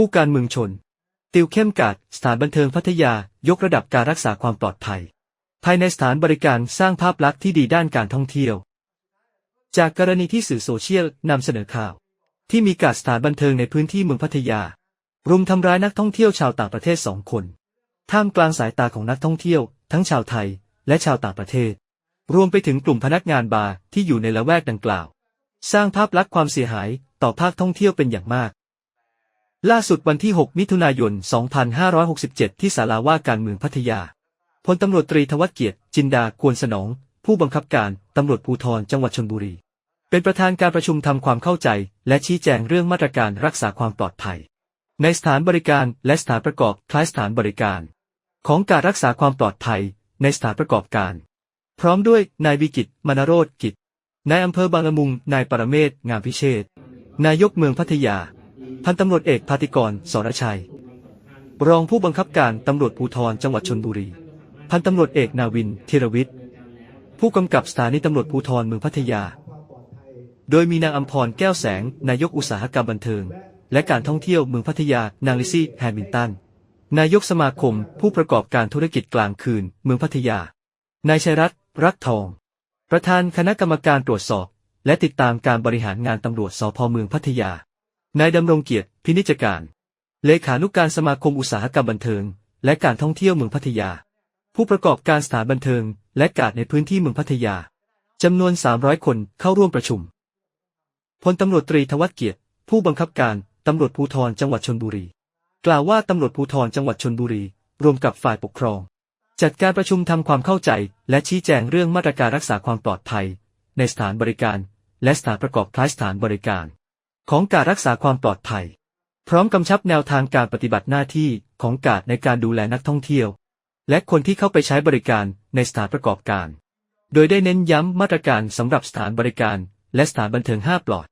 ผู้การเมืองชน ติวเข้มกาดสถานบันเทิงพัทยายกระดับการรักษาความปลอดภัย ภายในสถานบริการสร้างภาพลักษณ์ที่ดีด้านการท่องเที่ยว จากกรณีที่สื่อโซเชียลนำเสนอข่าว ที่มีการสถานบันเทิงในพื้นที่เมืองพัทยา รุมทำร้ายนักท่องเที่ยวชาวต่างประเทศสองคน ท่ามกลางสายตาของนักท่องเที่ยว ทั้งชาวไทย และชาวต่างประเทศ รวมไปถึงกลุ่มพนักงานบาร์ที่อยู่ในละแวกดังกล่าว สร้างภาพลักษณ์ความเสียหายต่อภาคท่องเที่ยวเป็นอย่างมาก ล่าสุดวันที่ 6 มิถุนายน 2567 ที่ศาลาว่าการเมืองพัทยา พลตำรวจตรีทวัฒเกียรติ จินดาควรสนอง ผู้บังคับการตำรวจภูธรจังหวัดชลบุรี เป็นประธานการประชุมทำความเข้าใจ และชี้แจงเรื่องมาตรการรักษาความปลอดภัย ในสถานบริการและสถานประกอบคล้ายสถานบริการ ของการรักษาความปลอดภัย ในสถานประกอบการ พร้อมด้วยนายวิกิตมนโรธกิจนายอำเภอบางละมุงนายปรเมศงามพิเชษนายกเมืองพัทยา พันตำรวจเอกพาติกรสรชัย รองผู้บังคับการตำรวจภูธรจังหวัดชนบุรี พันตำรวจเอกนาวินธีรวิทย์ ผู้กำกับสถานีตำรวจภูธรเมืองพัทยา โดยมีนางอัมพรแก้วแสง นายกอุตสาหกรรมบันเทิง และการท่องเที่ยวเมืองพัทยานางลิซี่แฮมิลตัน นายกสมาคม ผู้ประกอบการธุรกิจกลางคืน เมืองพัทยา นายชัยรัตน์รักทอง ประธานคณะกรรมการตรวจสอบ และติดตามการบริหารงานตำรวจสพเมืองพัทยา นายดำรงเกียรติ พินิจการ เลขานุกการสมาคมอุตสาหกรรมบันเทิง และการท่องเที่ยวเมืองพัทยา ผู้ประกอบการสถานบันเทิง และการในพื้นที่เมืองพัทยาจำนวน 300 คนเข้าร่วมประชุม พลตำรวจตรีทวัฒเกียรติ ผู้บังคับการตำรวจภูธรจังหวัดชนบุรี กล่าวว่าตำรวจภูธรจังหวัดชนบุรี รวมกับฝ่ายปกครอง จัดการประชุมทำความเข้าใจ และชี้แจงเรื่องมาตรการรักษาความปลอดภัย ในสถานบริการ และสถานประกอบคล้ายสถานบริการ ของการรักษาความปลอดภัย พร้อมกำชับแนวทางการปฏิบัติหน้าที่ของการในการดูแลนักท่องเที่ยว และคนที่เข้าไปใช้บริการในสถานประกอบการ โดยได้เน้นย้ำมาตรการสำหรับสถานบริการ และสถานบันเทิง5ปลอด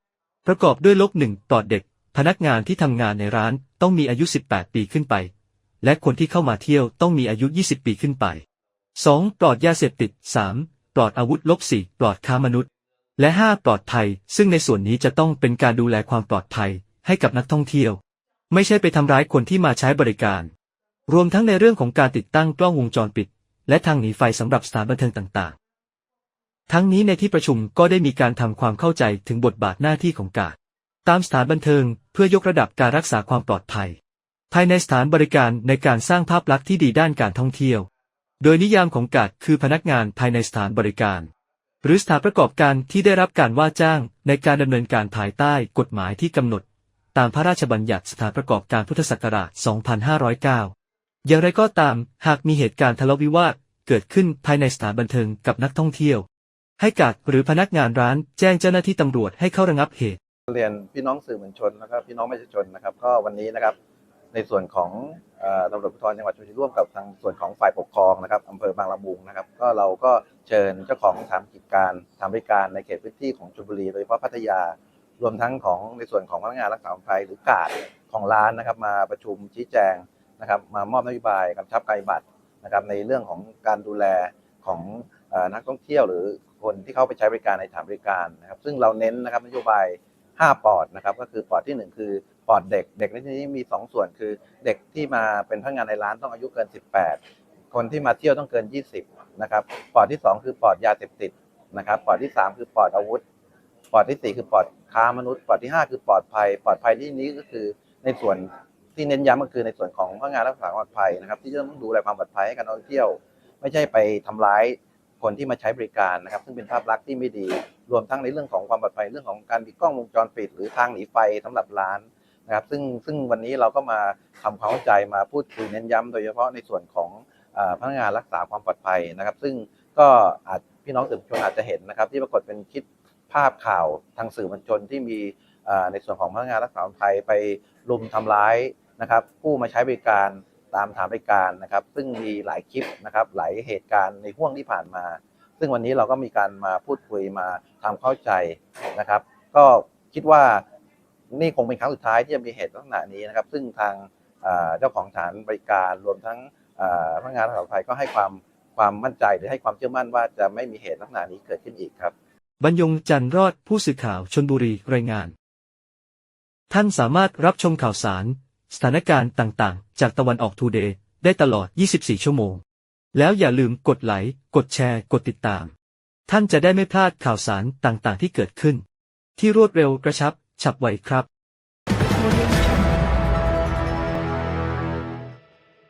ประกอบด้วยลบหนึ่งปลอดเด็ก พนักงานที่ทำงานในร้านต้องมีอายุ 18 ปีขึ้นไป และคนที่เข้ามาเที่ยวต้องมีอายุ 20 ปีขึ้นไป 2. ปลอดยาเสพติด 3. ปลอดอาวุธลบ 4. ปลอดค้ามนุษย์ และ 5. ปลอดภัย ซึ่งในส่วนนี้จะต้องเป็นการดูแลความปลอดภัยให้กับนักท่องเที่ยว ไม่ใช่ไปทำร้ายคนที่มาใช้บริการ รวมทั้งในเรื่องของการติดตั้งกล้องวงจรปิด และทางหนีไฟสำหรับสถานบันเทิงต่างๆ ทั้งนี้ในที่ประชุมก็ได้มีการทำความเข้าใจถึงบทบาทหน้าที่ของกาดตามสถานบันเทิงเพื่อยกระดับการรักษาความปลอดภัย ภายในสถานบริการในการสร้างภาพลักษณ์ที่ดีด้านการท่องเที่ยว โดยนิยามของกาดคือพนักงานภายในสถานบริการ หรือสถานประกอบการที่ได้รับการว่าจ้างในการดำเนินการภายใต้กฎหมายที่กำหนด ตามพระราชบัญญัติสถานประกอบการพุทธศักราช 2509 อย่างไรก็ตาม หากมีเหตุการณ์ทะเลาะวิวาทเกิดขึ้นภายในสถานบันเทิงกับนักท่องเที่ยว ให้กาดหรือพนักงานร้านแจ้งเจ้าหน้าที่ตำรวจให้เข้าระงับเหตุ เรียนพี่น้องสื่อมวลชนแล้วก็พี่น้องประชาชนนะครับ ก็วันนี้นะครับ ในส่วนของ ตำรวจภูธรจังหวัดชลบุรีร่วมกับทางส่วนของฝ่ายปกครองนะครับอำเภอบางละมุงนะครับ ก็เราก็เชิญเจ้าของสถานกิจการทำบริการในเขตพื้นที่ของชลบุรีโดยเฉพาะพัทยา รวมทั้งของในส่วนของพนักงานรักษาความปลอดภัยหรือกาดของร้านนะครับ มาประชุมชี้แจงนะครับ มามอบนโยบายกำชับการปฏิบัตินะครับ ในเรื่องของการดูแลของอนักท่องเที่ยวหรือคนที่เข้าไปใช้บริการในสถานบริการนะครับ ซึ่งเราเน้นนะครับนโยบาย 5 ปอดนะครับ ก็คือปอดที่ 1 คือปอดเด็ก เด็กในที่นี้มี 2 ส่วนคือเด็กที่มาเป็นพนักงานในร้านต้องอายุเกิน 18 คนที่มาเที่ยวต้องเกิน 20 นะครับ ปอดที่ 2 คือปอดยาเสพติดนะครับ ปอดที่ 3 คือปอดอาวุธ ปอดที่ 4 คือปอดค้ามนุษย์ ปอดที่ 5 คือปอดภัย ปอดภัยที่นี้ก็คือในส่วนที่เน้นย้ำก็คือในส่วนของพนักงานรักษาความปลอดภัยนะครับ ที่จะต้องดูแลความปลอดภัยให้กับนักท่องเที่ยว ไม่ใช่ไปทำร้าย คนที่มาใช้บริการนะครับ ซึ่งเป็นภาพลักษณ์ที่ไม่ดี รวมทั้งในเรื่องของความปลอดภัยเรื่องของการติดกล้องวงจรปิด หรือทางหนีไฟสำหรับร้านนะครับ ซึ่งซึ่งวันนี้เราก็มาทำความเข้าใจมาพูดคุยเน้นย้ำโดยเฉพาะในส่วนของอพนักงานรักษาความปลอดภัยนะครับ ซึ่งก็อาจพี่น้องสื่อมวลชนอาจจะเห็นนะครับ ที่ปรากฏเป็นคลิปภาพข่าวทางสื่อมวลชนที่มีในส่วนของพนักงานรักษาความปลอดภัยไปรุมทำร้ายนะครับ ผู้มาใช้บริการ ตามถานบริการนะครับ ซึ่งมีหลายคลิปนะครับ หลายเหตุการณ์ในห่วงที่ผ่านมา ซึ่งวันนี้เราก็มีการมาพูดคุยมาทำเข้าใจนะครับ ก็คิดว่านี่คงเป็นครั้งสุดท้ายที่จะมีเหตุลักษณะนี้นะครับ ซึ่งทางเจ้าของสถานบริการรวมทั้งพนักงานรักษาวามปลอดภัยก็ให้ความความมั่นใจหรือให้ความเชื่อมั่นว่าจะไม่มีเหตุลักษณะนี้เกิดขึ้นอีกครับ บรรยงจันรอดผู้สื่อข่าวชนบุรีรายงาน ท่านสามารถรับชมข่าวสาร สถานการณ์ต่างๆ จากตะวันออกทูเดย์ได้ตลอด 24 ชั่วโมง แล้วอย่าลืมกดไลค์ กดแชร์ กดติดตาม ท่านจะได้ไม่พลาดข่าวสารต่างๆ ที่เกิดขึ้น ที่รวดเร็วกระชับ ฉับไวครับ